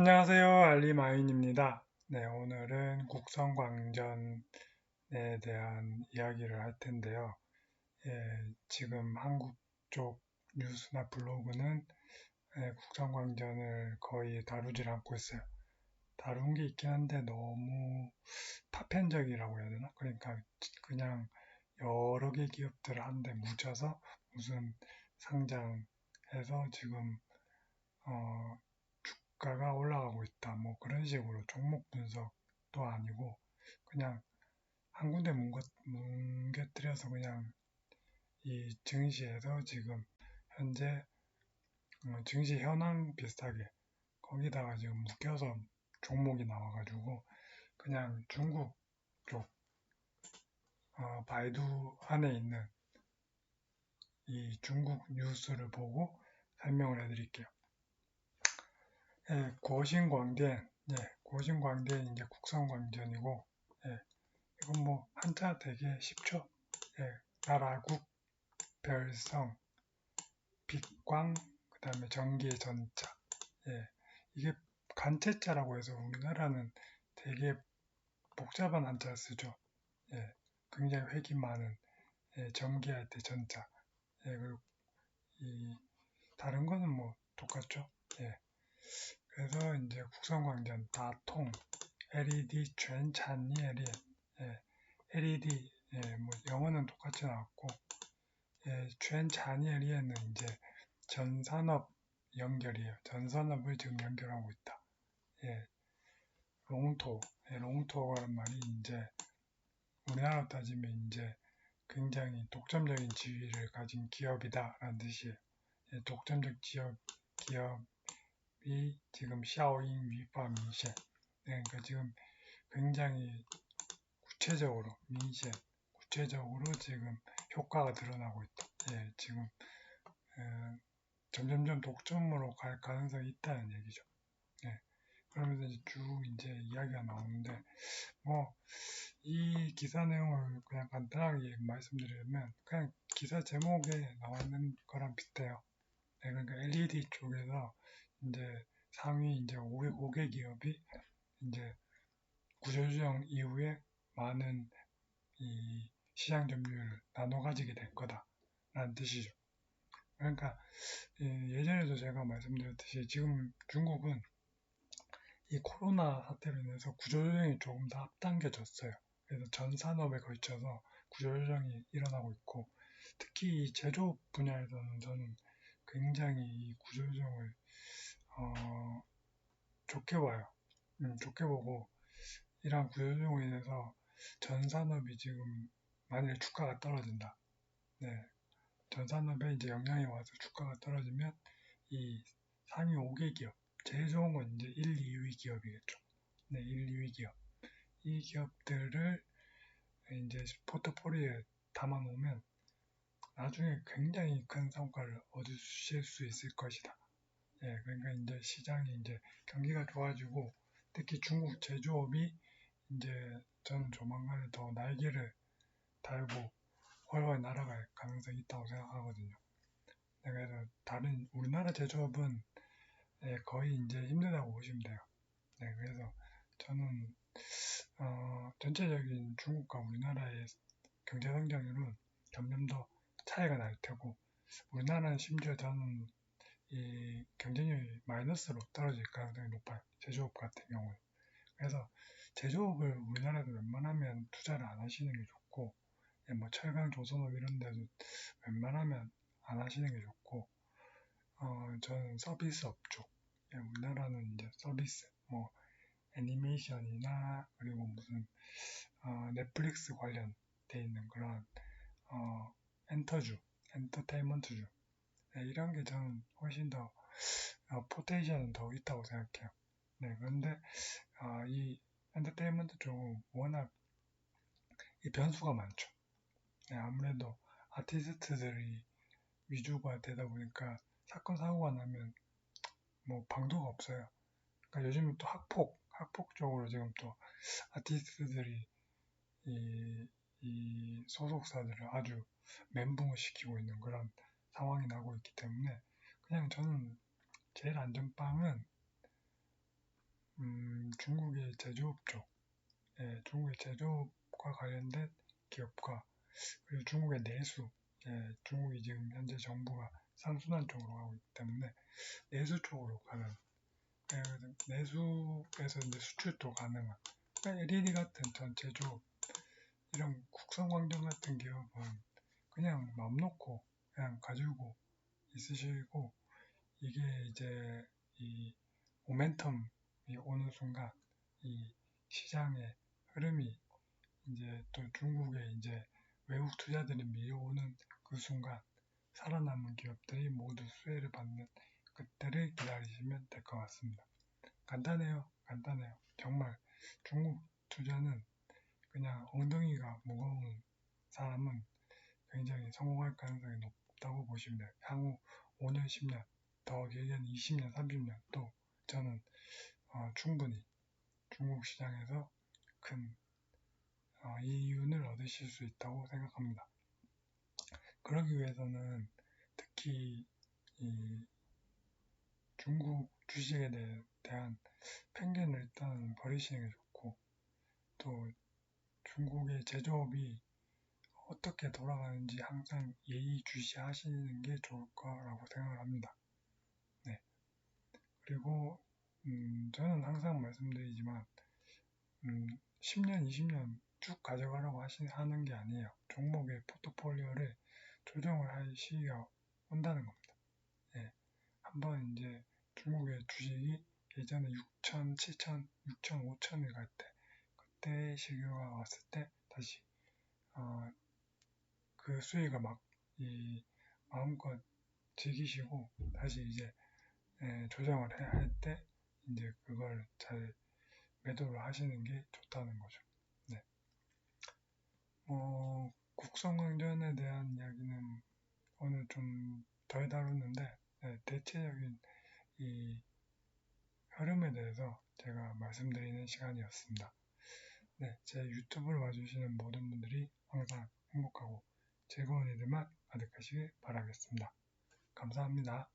안녕하세요. 알리마인입니다. 네, 오늘은 국성광전에 대한 이야기를 할 텐데요. 예, 지금 한국 쪽 뉴스나 블로그는 예, 국성광전을 거의 다루질 않고 있어요. 다룬 게 있긴 한데 너무 파편적이라고 해야 되나? 그러니까 그냥 여러 개 기업들을 한데 묻혀서 무슨 상장해서 지금 어, 주가가 올라가고 있다. 뭐 그런 식으로 종목 분석도 아니고 그냥 한 군데 뭉겨, 뭉개뜨려서 그냥 이 증시에서 지금 현재 어, 증시 현황 비슷하게 거기다가 지금 묶여서 종목이 나와가지고 그냥 중국 쪽 어, 바이두 안에 있는 이 중국 뉴스를 보고 설명을 해드릴게요. 예, 고신광대, 예, 고신광대 이제 국성광전이고, 예, 이건 뭐 한자 되게 쉽죠. 예, 나라국, 별성, 빛광, 그 다음에 전기의 전자. 예, 이게 간체자라고 해서 우리나라는 되게 복잡한 한자 쓰죠. 예, 굉장히 획이 많은 예, 전기할 때 전자. 예, 그리고 이 다른 거는 뭐 똑같죠. 예. 그래서 이제 국선광전 다통 LED 전찬이 LED 예, LED 예, 뭐 영어는 똑같이 나왔고 예, 전찬이 LED는 이제 전 산업 연결이에요. 전 산업을 지금 연결하고 있다. 예, 롱토 예, 롱토라는 말이 이제 우리나라 따지면 이제 굉장히 독점적인 지위를 가진 기업이다라는 뜻이에요. 예, 독점적 지역 기업 이 지금 샤오잉 위파 네, 그러니까 지금 굉장히 구체적으로 민셰 구체적으로 지금 효과가 드러나고 있다. 예, 지금 에, 점점점 독점으로 갈 가능성이 있다는 얘기죠. 예, 그러면서 이제 쭉 이제 이야기가 나오는데 뭐 이 기사 내용을 그냥 간단하게 말씀드리면 그냥 기사 제목에 나와 있는 거랑 비슷해요. 네, 그러니까 LED 쪽에서 이제 상위 이제 5개, 5개 기업이 이제 구조조정 이후에 많은 이 시장 점유율을 나눠 가지게 될 거다라는 뜻이죠. 그러니까 예전에도 제가 말씀드렸듯이 지금 중국은 이 코로나 사태로 인해서 구조조정이 조금 더 앞당겨졌어요. 그래서 전 산업에 걸쳐서 구조조정이 일어나고 있고 특히 이 제조업 분야에서는 저는 굉장히 이 구조조정을 어, 좋게 봐요. 음, 좋게 보고 이러한 구조조정으로 인해서 전 산업이 지금 만약에 주가가 떨어진다. 네. 전 산업에 이제 영향이 와서 주가가 떨어지면 이 상위 5개 기업, 제일 좋은 건 이제 1, 2위 기업이겠죠. 네, 1, 2위 기업. 이 기업들을 이제 포트폴리오에 담아 놓으면 나중에 굉장히 큰 성과를 얻으실 수 있을 것이다. 예, 그러니까 이제 시장이 이제 경기가 좋아지고 특히 중국 제조업이 이제 저는 조만간에 더 날개를 달고 훨훨 날아갈 가능성이 있다고 생각하거든요. 네, 그래서 다른 우리나라 제조업은 예, 거의 이제 힘들다고 보시면 돼요. 네, 그래서 저는 어, 전체적인 중국과 우리나라의 경제 성장률은 점점 더 차이가 날 테고 우리나라는 심지어 저는 이 경쟁률이 마이너스로 떨어질 가능성이 높아요. 제조업 같은 경우는. 그래서 제조업을 우리나라에서 웬만하면 투자를 안 하시는 게 좋고, 예, 뭐 철강, 조선업 이런 데도 웬만하면 안 하시는 게 좋고, 어, 저는 서비스 업쪽. 예, 우리나라는 이제 서비스, 뭐, 애니메이션이나, 그리고 무슨, 어, 넷플릭스 관련돼 있는 그런, 어, 엔터주, 엔터테인먼트주, 네, 이런 게 저는 훨씬 더 어, 포텐셜은 더 있다고 생각해요. 네, 그런데 어, 이 엔터테인먼트 쪽은 워낙 이 변수가 많죠. 네, 아무래도 아티스트들이 위주가 되다 보니까 사건 사고가 나면 뭐 방도가 없어요. 그러니까 요즘은 또 학폭, 학폭 쪽으로 지금 또 아티스트들이 이, 이 소속사들을 아주 멘붕을 시키고 있는 그런 상황이 나고 있기 때문에 그냥 저는 제일 안전빵은 중국의 제조업 쪽, 예, 중국의 제조업과 관련된 기업과 그리고 중국의 내수, 예, 중국이 지금 현재 정부가 선순환 쪽으로 가고 있기 때문에 내수 쪽으로 가는 예, 내수에서 이제 수출도 가능한 그러니까 LED 같은 전 제조업 이런 국성광정 같은 기업은 그냥 맘 놓고 그냥 가지고 있으시고 이게 이제 이 모멘텀이 오는 순간 이 시장의 흐름이 이제 또 중국에 이제 외국 투자들이 밀려오는 그 순간 살아남은 기업들이 모두 수혜를 받는 그때를 기다리시면 될 것 같습니다. 간단해요. 간단해요. 정말 중국 투자는 그냥 엉덩이가 무거운 사람은 굉장히 성공할 가능성이 높 다고 보시면 돼요. 향후 5년, 10년, 더 길게는 20년, 30년 또 저는 어, 충분히 중국 시장에서 큰 어, 이윤을 얻으실 수 있다고 생각합니다. 그러기 위해서는 특히 이 중국 주식에 대 한 편견을 일단 버리시는 게 좋고 또 중국의 제조업이 어떻게 돌아가는지 항상 예의주시하시는 게 좋을 거라고 생각을 합니다. 네. 그리고 음, 저는 항상 말씀드리지만 음, 10년, 20년 쭉 가져가라고 하시, 하는 게 아니에요. 종목의 포트폴리오를 조정을 할 시기가 온다는 겁니다. 예. 한번 이제 중국의 주식이 예전에 6천, 7천, 6천, 5천을 갈 때, 그때 시기가 왔을 때 그 수익을 막이 마음껏 즐기시고 다시 이제 예, 조정을 할 때 이제 그걸 잘 매도를 하시는 게 좋다는 거죠. 네. 어, 국성광전에 대한 이야기는 오늘 좀 덜 다뤘는데 네, 대체적인 이 흐름에 대해서 제가 말씀드리는 시간이었습니다. 네, 제 유튜브를 봐주시는 모든 분들이 항상 행복하고 즐거운 일들만 가득하시길 바라겠습니다. 감사합니다.